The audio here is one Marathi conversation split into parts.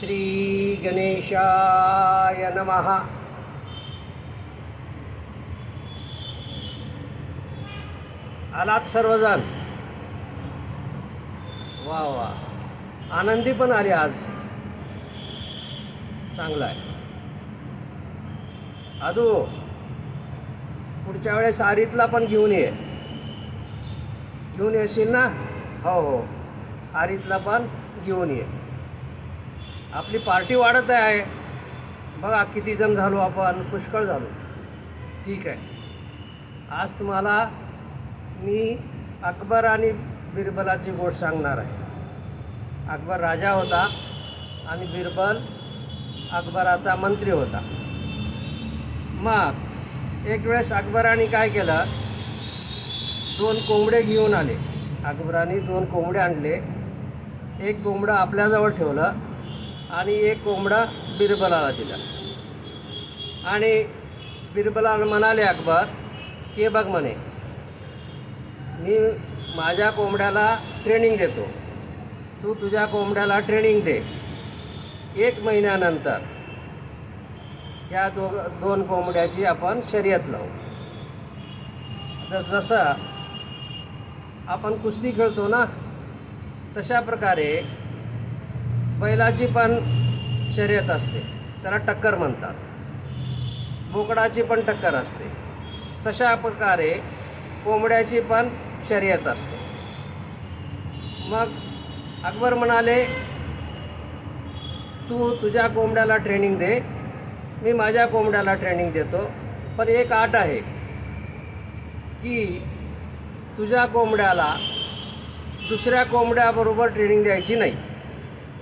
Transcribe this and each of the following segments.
श्री गणेशाय नमः. आलात सर्वजण? वा वा. आनंदी पण आली आज. चांगला आहे. आदू पुढच्या वेळेस आरीतला पण घेऊन ये. घेऊन येशील ना? हो हो. आरीतला पण घेऊन ये. आपली पार्टी वाढत आहे. बघा किती जण झालो आपण पुष्कळ झालो. ठीक आहे. आज तुम्हाला मी अकबर आणि बिरबलाची गोष्ट सांगणार आहे. अकबर राजा होता आणि बिरबल अकबराचा मंत्री होता. मग एक वेळेस अकबराने काय केलं? दोन कोंबडे घेऊन आले. अकबराने दोन कोंबडे आणले. एक कोंबडं आपल्याजवळ ठेवलं. आणि एक कोंबडा बिरबलाला दिला. आणि बिरबलाला म्हणाले अकबर की बघ म्हणे मी माझ्या कोंबड्याला ट्रेनिंग देतो. तू तुझ्या कोंबड्याला ट्रेनिंग दे. एक महिन्यानंतर या दो दोन कोंबड्याची आपण शर्यत लावू. तर जसं आपण कुस्ती खेळतो ना तशा प्रकारे बैलाची पण शर्यत असते. त्याला टक्कर म्हणतात. बोकडाची पण टक्कर असते. तशा प्रकारे कोंबड्याची पण शर्यत असते. मग अकबर म्हणाले तू तुझ्या कोंबड्याला ट्रेनिंग दे. मी माझ्या कोंबड्याला ट्रेनिंग देतो. पण एक आट आहे की तुझ्या कोंबड्याला दुसऱ्या कोंबड्याबरोबर ट्रेनिंग द्यायची नाही.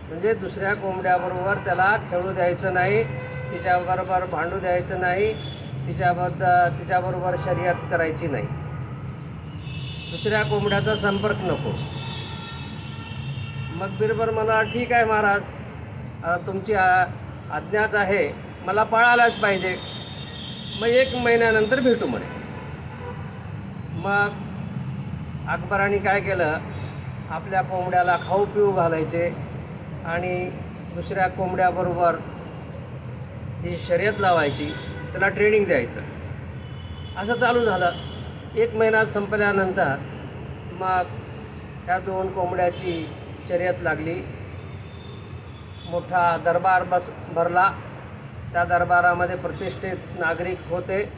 म्हणजे दुसऱ्या कोंबड्याबरोबर त्याला खेळू द्यायचं नाही तिच्याबरोबर भांडू द्यायचं नाही तिच्याबद्दल तिच्याबरोबर शर्यत करायची नाही. दुसऱ्या कोंबड्याचा संपर्क नको. मग बिरबर मला ठीक आहे महाराज तुमची आज्ञाच आहे मला पळायलाच पाहिजे. मग एक महिन्यानंतर भेटू म्हणे. मग अकबराने काय केलं? आपल्या कोंबड्याला खाऊ पिऊ घालायचे. आणि दुसऱ्या कोंबड्याबरोबर ती शर्यत लावायची त्याला ट्रेनिंग द्यायचं. असं चालू झालं. एक महिना संपल्यानंतर मग त्या दोन कोंबड्याची शर्यत लागली. मोठा दरबार बस भरला. त्या दरबारामध्ये प्रतिष्ठित नागरिक होते.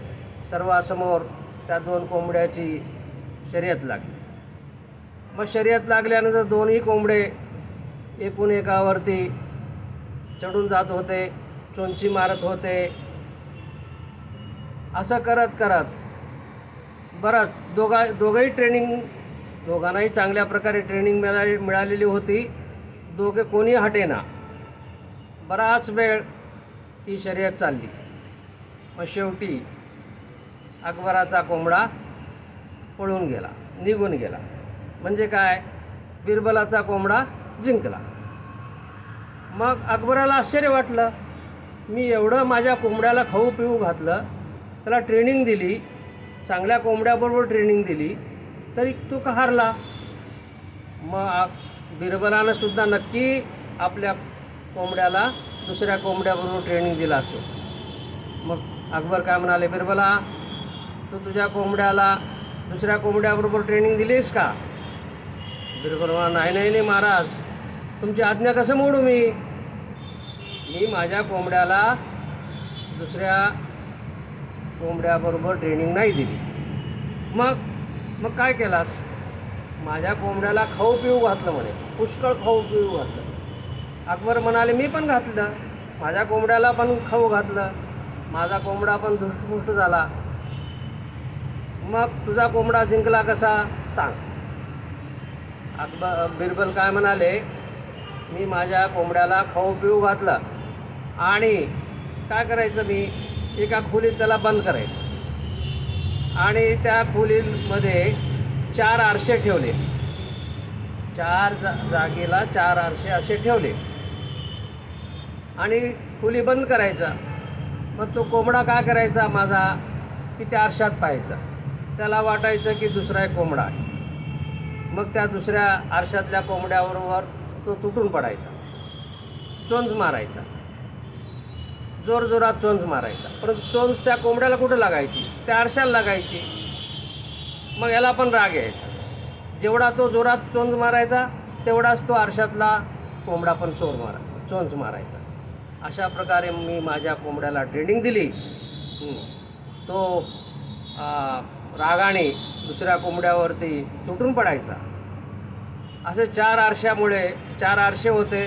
सर्वासमोर त्या दोन कोंबड्याची शर्यत लागली. मग शर्यत लागल्यानंतर दोन्ही कोंबडे एकूण एकावरती चढून जात होते चोंची मारत होते. असं करत करत बरंच दोघा दोघंही ट्रेनिंग दोघांनाही चांगल्या प्रकारे ट्रेनिंग मिळा मिळालेली होती. दोघे कोणी हटेना. बराच वेळ ही शर्यत चालली. मग शेवटी अकबराचा कोंबडा पळून गेला निघून गेला. म्हणजे काय? बिरबलाचा कोंबडा जिंकला. मग अकबराला आश्चर्य वाटलं. मी एवढं माझ्या कोंबड्याला खाऊ पिऊ घातलं. त्याला ट्रेनिंग दिली. चांगल्या कोंबड्याबरोबर ट्रेनिंग दिली. तरी तो का हारला? मग आ- बिरबलानं सुद्धा नक्की आपल्या कोंबड्याला दुसऱ्या कोंबड्याबरोबर ट्रेनिंग दिलं असेल. मग अकबर काय म्हणाले बिरबला तू तुझ्या कोंबड्याला दुसऱ्या कोंबड्याबरोबर ट्रेनिंग दिलीस का? बिरबल म्हणा नाही नाही नाही महाराज. तुमची आज्ञा कसं मोडू मी? मी माझ्या कोंबड्याला दुसऱ्या कोंबड्याबरोबर ट्रेनिंग नाही दिली. मग? मग काय केलास? माझ्या कोंबड्याला खाऊ पिऊ घातलं म्हणे. पुष्कळ खाऊ पिऊ घातलं. अकबर म्हणाले मी पण घातलं. माझ्या कोंबड्याला पण खाऊ घातलं. माझा कोंबडा पण धुष्टपुष्ट झाला. मग तुझा कोंबडा जिंकला कसा? सांग. अकबर बिरबल काय म्हणाले? मी माझ्या कोंबड्याला खाऊ पिऊ घातलं. आणि काय करायचं मी? एका खोलीत त्याला बंद करायचं. आणि त्या खोलीमध्ये चार आरसे ठेवले. चार जा जागेला चार आरसे असे ठेवले. आणि खोली बंद करायचा. मग तो कोंबडा काय करायचा माझा? की त्या आरशात पाहायचा. त्याला वाटायचं की दुसरा एक कोंबडा आहे. मग त्या दुसऱ्या आरशातल्या कोंबड्याबरोबर तो तुटून पडायचा. चोंच मारायचा. जोर जोरात मारायचा. परंतु चोंच त्या कोंबड्याला कुठं लागायची? त्या आरशाला लागायची. मग याला पण राग यायचा. जेवढा तो जोरात चोंज मारायचा तेवढाच तो आरशातला कोंबडा पण चोर मारा चोंच मारायचा. अशा प्रकारे मी माझ्या कोंबड्याला ट्रेनिंग दिली. तो आ, रागाने दुसऱ्या कोंबड्यावरती तुटून पडायचा. असे चार आरशामुळे चार आरशे होते.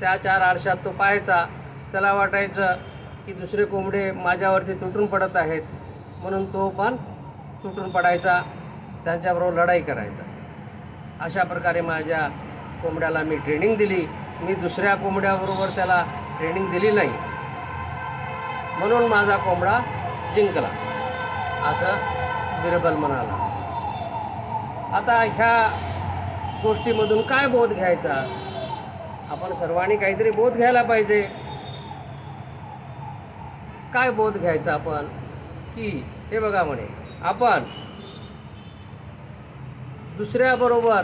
त्या चार आरशात तो पाहायचा. त्याला वाटायचं की दुसरे कोंबडे माझ्यावरती तुटून पडत आहेत. म्हणून तो पण तुटून पडायचा. त्यांच्याबरोबर लढाई करायचा. अशा प्रकारे माझ्या कोंबड्याला मी ट्रेनिंग दिली. मी दुसऱ्या कोंबड्याबरोबर त्याला ट्रेनिंग दिली नाही. म्हणून माझा कोंबडा जिंकला. असं बिरबल म्हणाला. आता ह्या गोष्टीमधून काय बोध घ्यायचा? आपण सर्वांनी काहीतरी बोध घ्यायला पाहिजे. काय बोध घ्यायचा आपण? की हे बघा म्हणे आपण दुसऱ्याबरोबर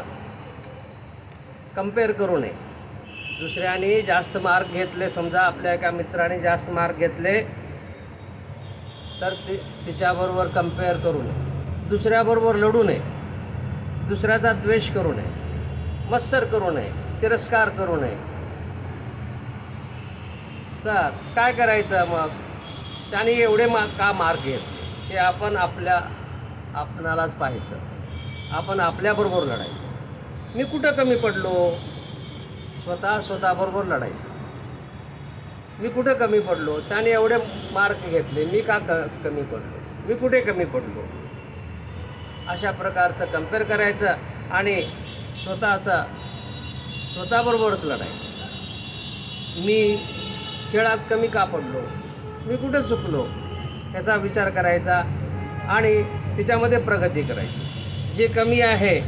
कंपेअर करू नये. दुसऱ्याने जास्त मार्क घेतले समजा आपल्या एका मित्राने जास्त मार्क घेतले तर ति तिच्याबरोबर कंपेअर करू नये. दुसऱ्याबरोबर लढू नये. दुसऱ्याचा द्वेष करू नये. मत्सर करू नये तिरस्कार करू नये. तर काय करायचं मग? त्याने एवढे मा का मार्क घेतले? हे आपण आपल्या आपणालाच पाहायचं. आपण आपल्याबरोबर लढायचं. मी कुठं कमी पडलो? स्वतः स्वतःबरोबर लढायचं. मी कुठे कमी पडलो? त्याने एवढे मार्क घेतले. मी का क कमी पडलो? मी कुठे कमी पडलो? अशा प्रकारचं कंपेअर करायचं आणि स्वतःचा स्वतःबरोबरच लढायचं. मी खेळात कमी का पडलो? मी कुठं चुकलो? याचा विचार करायचा आणि तिच्यामध्ये प्रगती करायची. जे कमी आहे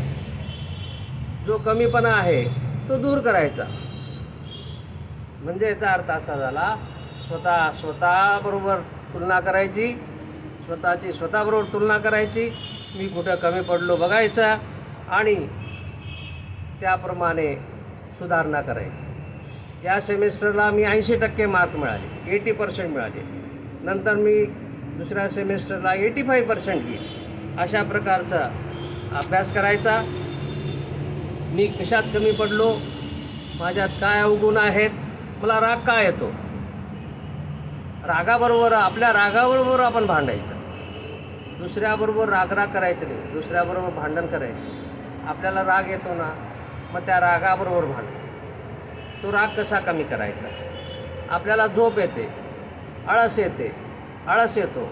जो कमीपणा आहे तो दूर करायचा. म्हणजे याचा अर्थ असा झाला स्वतः स्वतःबरोबर तुलना करायची स्वतःची स्वतःबरोबर तुलना करायची. मी कुठं कमी पडलो बघायचा आणि त्याप्रमाणे सुधारणा करायची. या सेमेस्टरला मी ऐंशी टक्के मार्क मिळाले एटी पर्सेंट मिळाले. नंतर मी दुसऱ्या सेमेस्टरला एटी फाईव्ह पर्सेंट घेईन. अशा प्रकारचा अभ्यास करायचा. मी कशात कमी पडलो. माझ्यात काय अवगुण आहेत? मला राग का येतो? रागाबरोबर आपल्या रागाबरोबर आपण भांडायचं. दुसऱ्याबरोबर रागराग करायचं नाही. दुसऱ्याबरोबर भांडण करायचं. आपल्याला राग येतो ना? मग त्या रागाबरोबर भांडायचं. तो राग कसा कमी करायचा? आपल्याला झोप येते आळस येते आळस येतो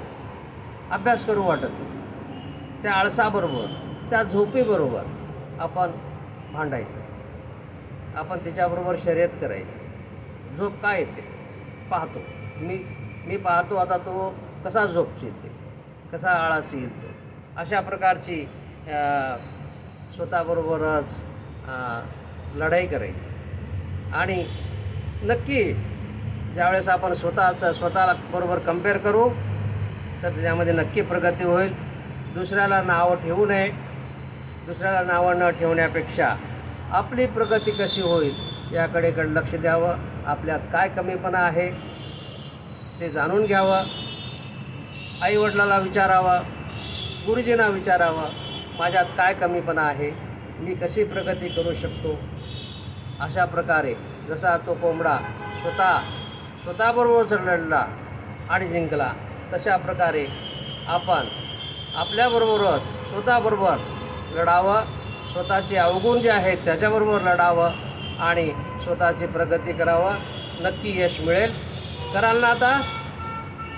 अभ्यास करू वाटत नाही. त्या आळसाबरोबर त्या झोपेबरोबर आपण भांडायचं. आपण तिच्याबरोबर शर्यत करायची. झोप काय येते? पाहतो. मी मी पाहतो आता तो कसा झोपशील ते कसा आळस येईल तो. अशा प्रकारची स्वतःबरोबरच लढाई करायची. आणि नक्की ज्यावेळेस आपण स्वतःचं स्वतःला बरोबर कंपेअर करू तर त्याच्यामध्ये नक्की प्रगती होईल. दुसऱ्याला नावं ठेवू नये. दुसऱ्याला नावं न ठेवण्यापेक्षा आपली प्रगती कशी होईल याकडे लक्ष द्यावं. आपल्यात काय कमीपणा आहे ते जाणून घ्यावं. आईवडिलाला विचारावं. गुरुजींना विचारावं माझ्यात काय कमीपणा आहे? मी कशी प्रगती करू शकतो? अशा प्रकारे जसा तो कोंबडा स्वतः स्वतःबरोबरच लढला आणि जिंकला तशा प्रकारे आपण आपल्याबरोबरच स्वतःबरोबर लढावं स्वतःचे अवगुण जे आहेत त्याच्याबरोबर लढावं आणि स्वतःची प्रगती करावं. नक्की यश मिळेल. कराल ना आता?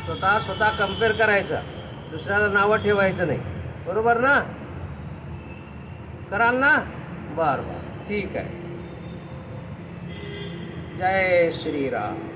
स्वतः स्वतः कंपेअर करायचं. दुसऱ्याला नावं ठेवायचं नाही. बरोबर ना? कराल ना? बरं बरं. ठीक आहे. जय श्रीराम.